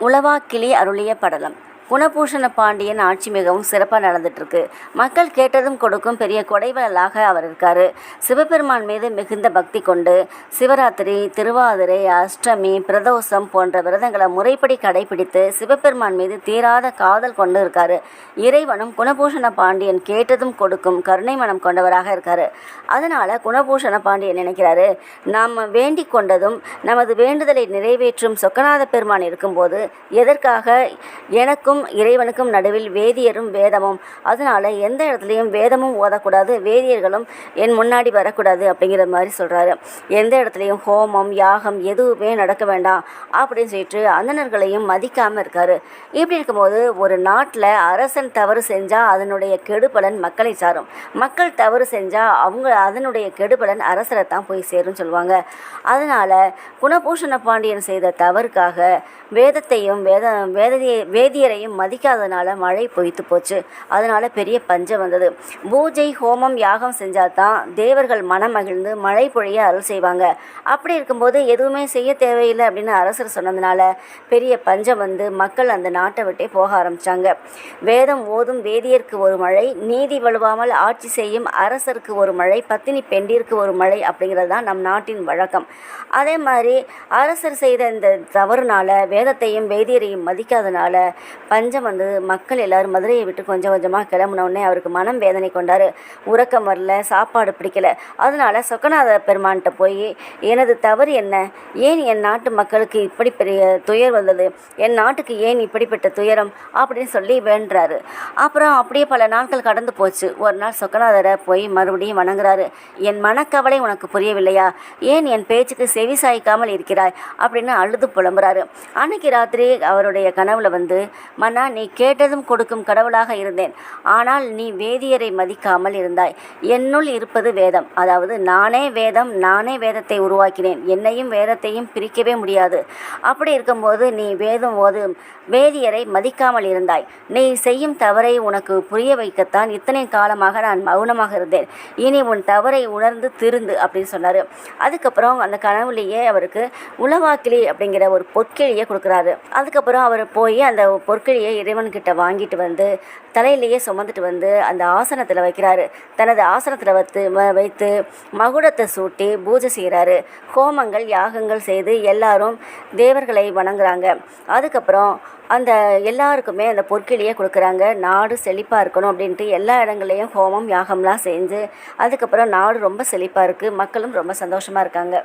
உளவாக்கிளி அருளிய படலம். குணபூஷண பாண்டியன் ஆட்சி மிகவும் சிறப்பாக நடந்துட்டுருக்கு. மக்கள் கேட்டதும் கொடுக்கும் பெரிய கொடைவலாக அவர் இருக்கார். சிவபெருமான் மீது மிகுந்த பக்தி கொண்டு சிவராத்திரி திருவாதிரை அஷ்டமி பிரதோஷம் போன்ற விரதங்களை முறைப்படி கடைபிடித்து சிவபெருமான் மீது தீராத காதல் கொண்டு இருக்கார். இறைவனும் குணபூஷண பாண்டியன் கேட்டதும் கொடுக்கும் கருணை மனம் கொண்டவராக இருக்கார். அதனால் குணபூஷண பாண்டியன் நினைக்கிறாரு? நாம் வேண்டிக் கொண்டதும் நமது வேண்டுதலை நிறைவேற்றும் சொக்கநாத பெருமான் இருக்கும்போது எதற்காக எனக்கும் இறைவனுக்கும் நடுவில் வேதியரும் வேதமும். அதனால எந்த இடத்துலையும் வேதமும் ஓதக்கூடாது வேதியர்களும் என் முன்னாடி வரக்கூடாது அப்படிங்கிற மாதிரி சொல்கிறாரு எந்த இடத்துலையும் ஹோமம் யாகம் எதுவுமே நடக்க வேண்டாம் அப்படின்னு சொல்லிட்டு அந்தணர்களையும் மதிக்காமல் இருக்காரு. இப்படி இருக்கும்போது ஒரு நாட்டில் அரசன் தவறு செஞ்சால் அதனுடைய கெடுபலன் மக்களை சாரும். மக்கள் தவறு செஞ்சால் அவங்க அதனுடைய கெடுபலன் அரசரை தான் போய் சேரும்னு சொல்லுவாங்க. அதனால் குணபூஷண பாண்டியன் செய்த தவறுக்காக வேதத்தையும் வேத வேதிய வேதியரையும் மதிக்காதனால மழை பொய்த்து போச்சு. அதனால் பெரிய பஞ்சம் வந்தது. பூஜை ஹோமம் யாகம் செஞ்சால் தான் தேவர்கள் மனம் மகிழ்ந்து மழை பொழிய அருள் செய்வாங்க. அப்படி இருக்கும்போது எதுவுமே செய்ய தேவையில்லை அப்படின்னு அரசர் சொன்னதுனால பெரிய பஞ்சம் வந்து மக்கள் அந்த நாட்டை விட்டே போக ஆரம்பித்தாங்க வேதம் ஓதும் வேதியருக்கு ஒரு மழை நீதி வலுவாமல் ஆட்சி செய்யும் அரசருக்கு ஒரு மழை பத்தினி பெண்டிற்கு ஒரு மழை அப்படிங்கிறது தான் நம் நாட்டின் வழக்கம். அதே மாதிரி அரசர் செய்த இந்த தவறுனால வேதத்தையும் வேதியரையும் மதிக்காதனால பஞ்சம் வந்து மக்கள் எல்லாரும் மதுரையை விட்டு கொஞ்சம் கொஞ்சமாக கிளம்புன உடனே அவருக்கு மனம் வேதனை கொண்டார். உறக்கம் வரல சாப்பாடு பிடிக்கல. அதனால சொக்கநாத பெருமான்கிட்ட போய் எனது தவறு என்ன? ஏன் என் நாட்டு மக்களுக்கு இப்படி பெரிய துயர் வந்தது? என் நாட்டுக்கு ஏன் இப்படிப்பட்ட துயரம்? அப்படின்னு சொல்லி வேண்டுறாரு. அப்புறம் அப்படியே பல நாட்கள் கடந்து போச்சு. ஒரு நாள் சொக்கநாதரை போய் மறுபடியும் வணங்குறாரு. என் மனக்கவலை உனக்கு புரியவில்லையா? ஏன் என் பேச்சுக்கு செவி சாய்க்காமல் இருக்கிறாய்? அப்படின்னு அழுது புலம்புறாரு. அன்னைக்கு ராத்திரி அவருடைய கனவுல வந்து மன்னா நீ கேட்டதும் கொடுக்கும் கடவுளாக இருந்தேன். ஆனால் நீ வேதியரை மதிக்காமல் இருந்தாய். என்னுள் இருப்பது வேதம். அதாவது நானே வேதம் நானே வேதத்தை உருவாக்கினேன். என்னையும் வேதத்தையும் பிரிக்கவே முடியாது. அப்படி இருக்கும்போது நீ வேதம் ஓது வேதியரை மதிக்காமல் இருந்தாய். நீ செய்யும் தவறை உனக்கு புரிய வைக்கத்தான் இத்தனை காலமாக நான் மௌனமாக இருந்தேன். இனி உன் தவறை உணர்ந்து திருந்து அப்படின்னு சொன்னார். அதுக்கப்புறம் அந்த கனவுலேயே அவருக்கு உளவாக்கிளி அப்படிங்கிற ஒரு பொற்கிளியை கொடுக்குறாரு. அதுக்கப்புறம் அவர் போய் அந்த பொற்கிளியை இறைவன்கிட்ட வாங்கிட்டு வந்து தலையிலேயே சுமந்துட்டு வந்து அந்த ஆசனத்தில் வைக்கிறாரு. தனது ஆசனத்தில் வைத்து வைத்து மகுடத்தை சூட்டி பூஜை செய்கிறாரு ஹோமங்கள் யாகங்கள் செய்து எல்லாரும் தேவர்களை வணங்குறாங்க. அதுக்கப்புறம் அந்த எல்லாருக்குமே அந்த பொற்கிளியை கொடுக்குறாங்க. நாடு செழிப்பாக இருக்கணும் அப்படின்ட்டு எல்லா இடங்கள்லையும் ஹோமம் யாகம்லாம் செஞ்சு அதுக்கப்புறம் நாடு ரொம்ப செழிப்பாக இருக்குது மக்களும் ரொம்ப சந்தோஷமாக இருக்காங்க.